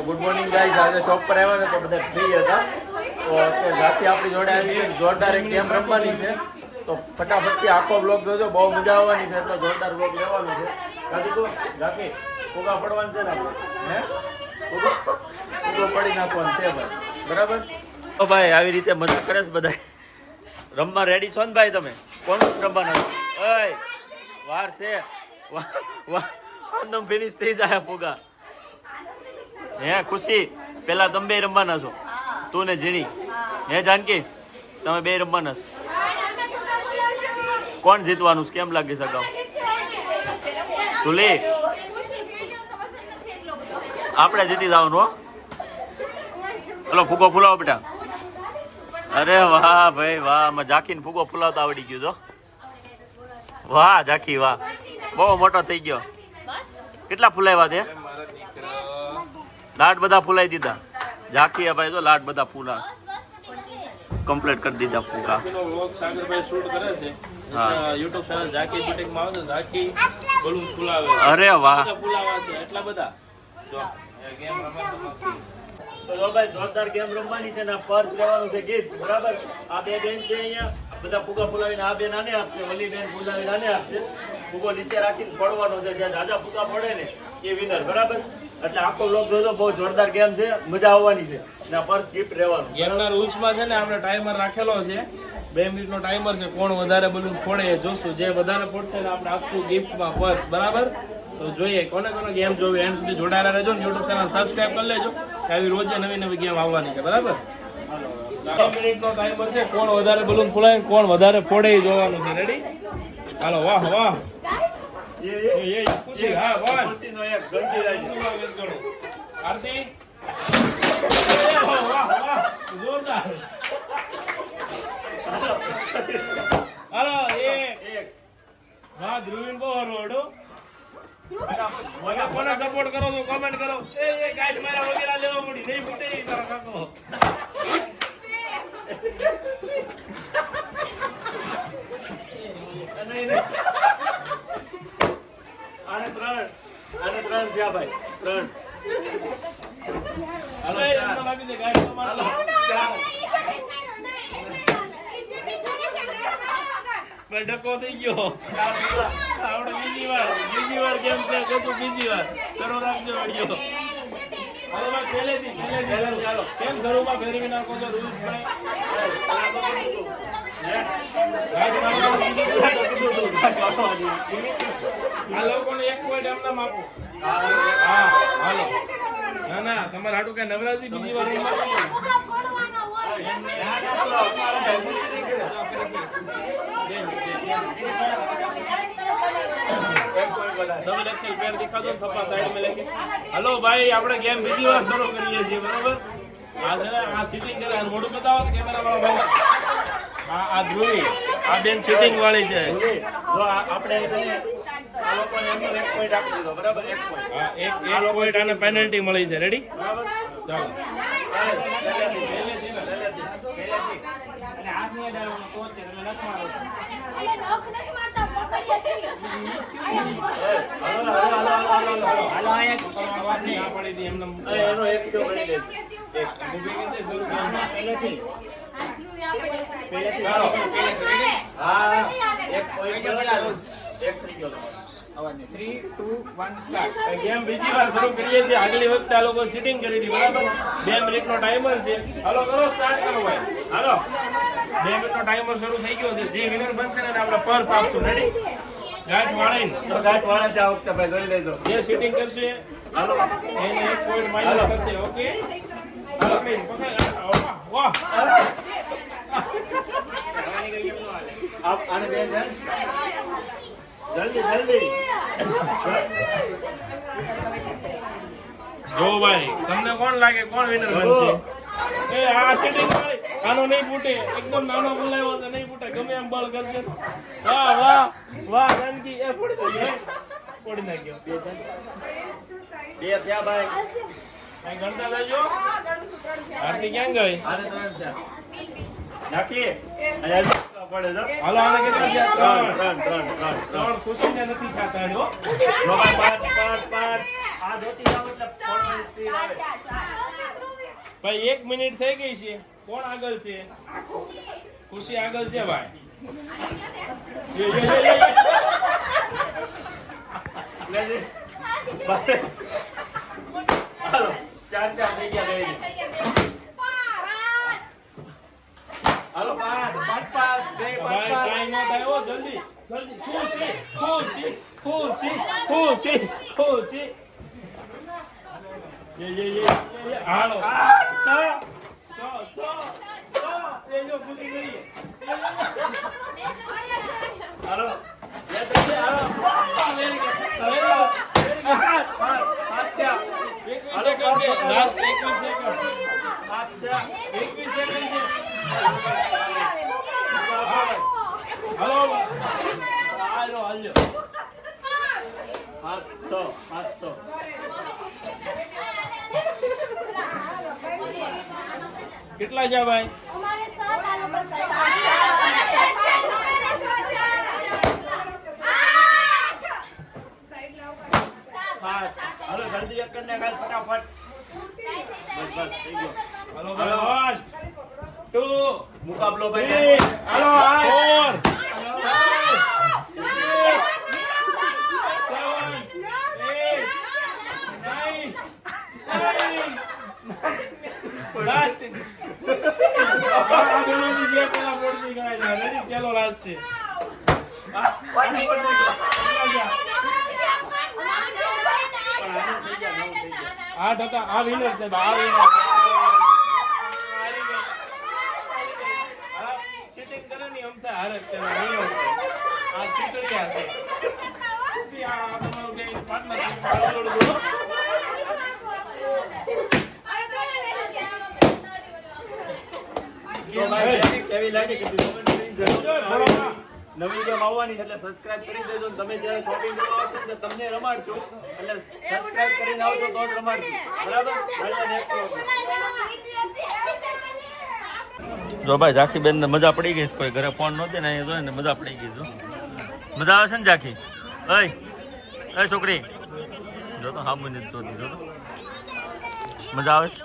તો good morning guys આજે shop પર આવ્યા ને તો બધા ફ્રી હતા. તો અત્યારે જાતિ આપણી જોડે આવી છે જોરદાર એક ગેમ રમવાની છે. તો ફટાફટથી આખો બ્લોગ જોજો. બહુ મજા આવવાની છે. તો જોરદાર બ્લોગ લેવાનો છે. કાજુ તું જાતિ ફુગા પડવાનું છે ને હે? ફુગો પડી નાખવાનું છે ભાઈ. બરાબર? તો ભાઈ, આવી રીતે મજા કરે છે બધા. રમવા રેડી છો ને ભાઈ તમે? કોણ રમવાના ઓય, વાર છે. આનંદ ફિનિશ થઈ જાય ફુગા. હે, ખુશી? પેલા તમે બે રમવાના છો. તું ને ઝીણી. હે, જાનકી? તમે બે રમવાના છો. કોણ જીતવાનું છે? કેમ લાગે અગાઉ? તુલી આપણે જીતી જવાનું, હો. ચલો ફૂગો ફૂલાવો બેટા. અરે વાહ, ભાઈ, વાહ. આમાં ઝાંખીને ફૂગો ફૂલાવતા આવડી ગયું તો વાહ, ઝાંખી, વાહ. બહુ મોટો થઈ ગયો. કેટલા ફૂલાવ્યા તે? લાડ બધા ફૂલાઈ દીધા. ઝાંખી ભાઈ તો લાડ બધા ફૂલા. કમ્પ્લીટ કરી દીધા બલૂન અરે વાહ. એટલા બધા. જોરદાર ગેમ રમવાની છે ને પર્સ લેવાનું છે બરાબર? આ બે બેન છે અહીંયા. બધા ફુગા ફુલાવીને આ બેન આને આપશે ઓલી બેન ફુલાવીને આને આપશે. ફુગો નીચે રાખીને પડવાનો છે. જ્યાં જાજા ફુગા પડે ને એ વિનર બરાબર? એટલે આખો બ્લોગ જોજો બહુ જોરદાર ગેમ છે, મજા આવવાની છે. ને આ પર્સ ગિફ્ટ રહેવાનું. ગેમના રૂલ્સમાં છે ને, આપણે ટાઈમર રાખેલો છે. બે મિનિટનો ટાઈમર છે, કોણ વધારે બલૂન ફોડે એ જોશું. જે વધારે ફોડશે ને આપણે આપશું ગિફ્ટમાં પર્સ બરાબર? તો જોઈએ, કોને કોને ગેમ જોવી એન્ડ સુધી જોડાયેલા રહેજો ને યુટ્યુબ ચેનલ સબસ્ક્રાઈબ કરી લેજો આવી રોજે નવી નવી ગેમ આવવાની છે, બરાબર? કોણ વધારે બલૂન ફોડાય કોણ વધારે ફોડે જોવાનું છે. રેડી ચાલો, વાહ વાહ. એ એ, ખુશી, હા, બોલ. ખુશીનો એક ગંદી રાખજો. આરતી? વાહ, વાહ, વાહ. જોરદાર. હાલો એક એક. વાહ ધ્રુવીન બહુ હરવડો મને કોને સપોર્ટ કરો તો કમેન્ટ કરો. એ ગાઈડ મારા વગેરે લેવા પડી. નહીં ફૂટે તારા કાકો નહીં, નહીં. આને ત્રણ આને ત્રણ થયા ભાઈ ત્રણ હાલો એ એમને લાગી દે ગાઈડ તમારા ચાર મેં ડકો થઈ ગયો. આપણે બીજી વાર. બીજી વાર કેમ કે કહું બીજી વાર. શરૂ રાખજો વીડિયો ભાઈ, પહેલેથી પહેલેથી ચાલો. કેમ શરૂમાં ફેરવી નાખો છો રૂલ્સ આ લોકોને એક પોઈન્ટ એમને માપો હા હાલો. ના ના, તમારે હાટું કઈ નવરાજી બીજી વાર મારવાનું. ડબલ પેર થપ્પા સાઈડમાં હલો ભાઈ આપણે ગેમ બીજી વાર શરૂ કરીએ છીએ બરાબર? આ છે આ સીટિંગ કરે મોઢું બતાવો કેમેરા વાળો ભાઈ. આ આ ધ્રુવી આ બેન સીટિંગ વાળી છે. જો આપણે આ લોકોને એમનો એક point આપી દીધો બરાબર? એક point. આ એક એક પોઈન્ટ આને પેનલ્ટી મળી છે. રેડી બરાબર? ચાલો પહેલેથી, પહેલેથી ને, પહેલેથી, પહેલેથી. છે? તમે નથી મારો છો. હાલો, હાલો, હાલો, હાલો, હાલો. હાલો, આ એક. વાત નહીં આ પડી હતી એમને અરે, એનો એક જો બની ગઈ. એક. ઊભી કરી શરૂ કરી પહેલેથી. પહેલેથી હા, એક એક થઈ ગયો તમારો. ગેમ બીજી વાર શરૂ કરીએ છીએ. આગલી વખતે આ લોકો સીટિંગ કરી હતી બરાબર? બે મિનિટનો ટાઈમર છે. હાલો કરો સ્ટાર્ટ કરો ભાઈ. હાલો. બે મિનિટનો ટાઈમર શરૂ થઈ ગયો છે. જે વિનર બનશે ને આપણે પર્સ આપશું. રેડી ગાંઠ વાળીને તો ગાંઠ વાળા છે આ વખતે ભાઈ જોઈ લેજો. જે સીટિંગ કરશે હાલો. એને એક પોઈન્ટ માઇનસ કરશે ઓકે હાલો પકડ. વાહ આપ આને બે જણ. જલ્દી જલ્દી. જો ભાઈ તમને કોણ લાગે કોણ વિનર બનશે? એ આ સીટિંગ ભાઈ આનો નહીં ફૂટે. એકદમ નાનો બોલાવ્યો છે નહીં ફૂટે. ગમે એમ બળ કરજે. વાહ વાહ વાહ જાનકી. એ ફોડી નાખ્યો ફોડી નાખ્યો. બે થયા. ભાઈ. કઈ ગણતા જજો. આરતી ક્યાં ગઈ? આને ત્રણ થયા નાખી અહીંયા પડે હાલો આને કેટલા ત્રણ ત્રણ ત્રણ ખુશીને નથી થતા હો પાંચ પાંચ પાંચ. આ જોતી જાવ એટલે ફોડવાની સ્પીડ આવે ભાઈ એક મિનિટ થઈ ગઈ છે. કોણ આગળ છે? ખુશી આગળ છે ભાઈ. લે લે. બારે. હાલો ચાર ચાર થઈ ગયા કઈ નહીં. હાલો પાંચ પાંચ પાંચ બે પાંચ ભાઈ પાંચ કાંઈ ન થાય હો જલ્દી જલ્દી ખુશી ખુશી ખુશી ખુશી ખુશી યે, યે, યે, યે, યે. હાલો છ છ છ છ એ જો ખુશી ગઈ હાલો બે ત્રણ છે, હાલો વેરી ગુડ વેરી ગુડ પાંચ પાંચ પાંચ થયા. એકવીસ સેકન્ડ છે લાસ્ટ એકવીસ સેકન્ડ પાંચ થયા. એકવીસ સેકન્ડ છે હાલો હાલો હાલ્યો પાંચ છ પાંચ છ કેટલા છે ભાઈ? પાંચ હાલો જલ્દી એક કરીને કાલ ફટાફટ. બસ બસ થઈ ગયો. હાલો ભાઈ. One two. મુકાબલો ભાઈ હાલો. ફોર ચલો રાત છે આઠ હતા આ વિનર છે આ વિનર સીટિંગ કરે ની અમથા હારે જ આ સીટરિયા છે પછી આ તમારું કે પાર્ટનર તો ભાઈ કેવી લાગે કે. નવી ગેમ આવવાની એટલે સબસ્ક્રાઇબ કરી દેજો તમે જ્યારે શોપિંગ કરવા આવશો એટલે તમને રમાડશું. એટલે સબસ્ક્રાઇબ કરીને આવજો તો જ રમાડશું. બરાબર? જો ભાઈ ઝાખી બેન ને મજા પડી ગઈ કોઈ ઘરે ફોન નહોતી ને અહીંયા જોઈને મજા પડી ગઈ જો મજા આવે છે ને ઝાખી? ઓય અય છોકરી. જો તો હા મને જોતી જો તો. મજા આવે છે?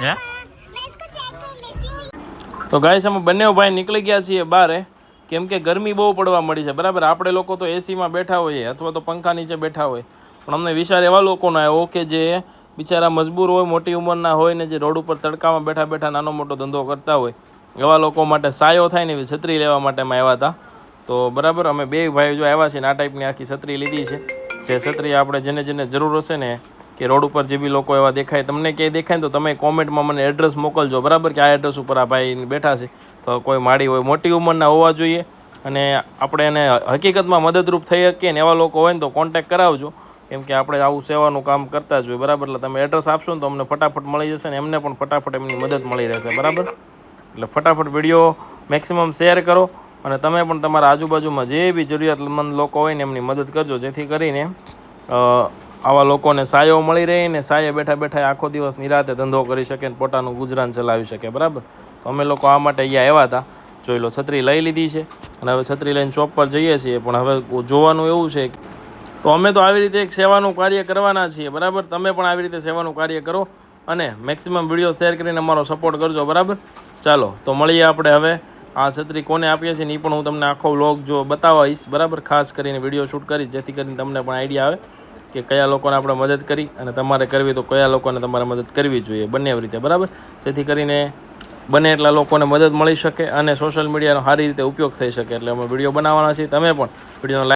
હે? તો ગાઈસ અમે બંને ભાઈ નીકળી ગયા છીએ બહાર કેમ કે ગરમી બહુ પડવા મળી છે. બરાબર, આપણે લોકો તો એસીમાં બેઠા હોઈએ, અથવા તો પંખા નીચે બેઠા હોય. પણ અમને વિચાર એવા લોકોનો આવ્યો કે જે બિચારા મજબૂર હોય, મોટી ઉંમરના હોય ને જે રોડ ઉપર તડકામાં બેઠા બેઠા નાનો મોટો ધંધો કરતા હોય, એવા લોકો માટે સાયો થાય ને એવી છત્રી લેવા માટે અમે આવ્યા હતા. તો બરાબર, અમે બે ભાઈ જો આવ્યા છીએ ને, આ ટાઈપની આખી છત્રી લીધી છે. જે છત્રી આપણે જેને જેને જરૂર હશે ને કે રોડ ઉપર જે બી લોકો એવા દેખાય, તમને ક્યાંય દેખાય તો તમે કોમેન્ટમાં મને એડ્રેસ મોકલજો, બરાબર? કે આ એડ્રેસ ઉપર આ ભાઈ બેઠા છે. તો કોઈ માડી હોય, મોટી ઉંમરના હોવા જોઈએ. અને આપણે એને હકીકતમાં મદદરૂપ થઈ શકીએ ને એવા લોકો હોય ને તો કોન્ટેક કરાવજો. કેમ કે આપણે આવું સેવાનું કામ કરતા જ હોય, બરાબર? એટલે તમે એડ્રેસ આપશો ને તો અમને ફટાફટ મળી જશે ને એમને પણ ફટાફટ એમની મદદ મળી રહેશે, બરાબર? એટલે ફટાફટ વીડિયો મેક્સિમમ શેર કરો અને તમે પણ તમારા આજુબાજુમાં જે બી જરૂરિયાતમંદ લોકો હોય ને એમની મદદ કરજો, જેથી કરીને આવા લોકોને સાયો મળી રહે ને સાયે બેઠા બેઠા આખો દિવસ નિરાતે ધંધો કરી શકે ને પોતાનું ગુજરાન ચલાવી શકે, બરાબર? તો અમે લોકો આ માટે અહીંયા આવ્યા હતા. જોઈ લો, છત્રી લઈ લીધી છે અને હવે છત્રી લઈને ચોપ પર જઈએ છીએ, પણ હવે જોવાનું એવું છે તો અમે તો આવી રીતે એક સેવાનું કાર્ય કરવાના છીએ, બરાબર? તમે પણ આવી રીતે સેવાનું કાર્ય કરો અને મેક્સિમમ વીડિયો શેર કરીને અમારો સપોર્ટ કરજો, બરાબર? ચાલો, તો મળીએ આપણે હવે. આ છત્રી કોને આપીએ છીએ ને એ પણ હું તમને આખો વ્લોગ જો બતાવીશ, બરાબર? ખાસ કરીને વીડિયો શૂટ કરીશ, જેથી કરીને તમને પણ આઈડિયા આવે. કે કયા લોકોને આપણે મદદ કરી અને તમારે કરવી તો કયા લોકોને તમારે મદદ કરવી જોઈએ બંને રીતે, બરાબર? જેથી કરીને બને એટલા લોકોને મદદ મળી શકે અને સોશિયલ મીડિયાનો સારી રીતે ઉપયોગ થઈ શકે. એટલે અમે વીડિયો બનાવવાના છીએ. તમે પણ વિડીયોનો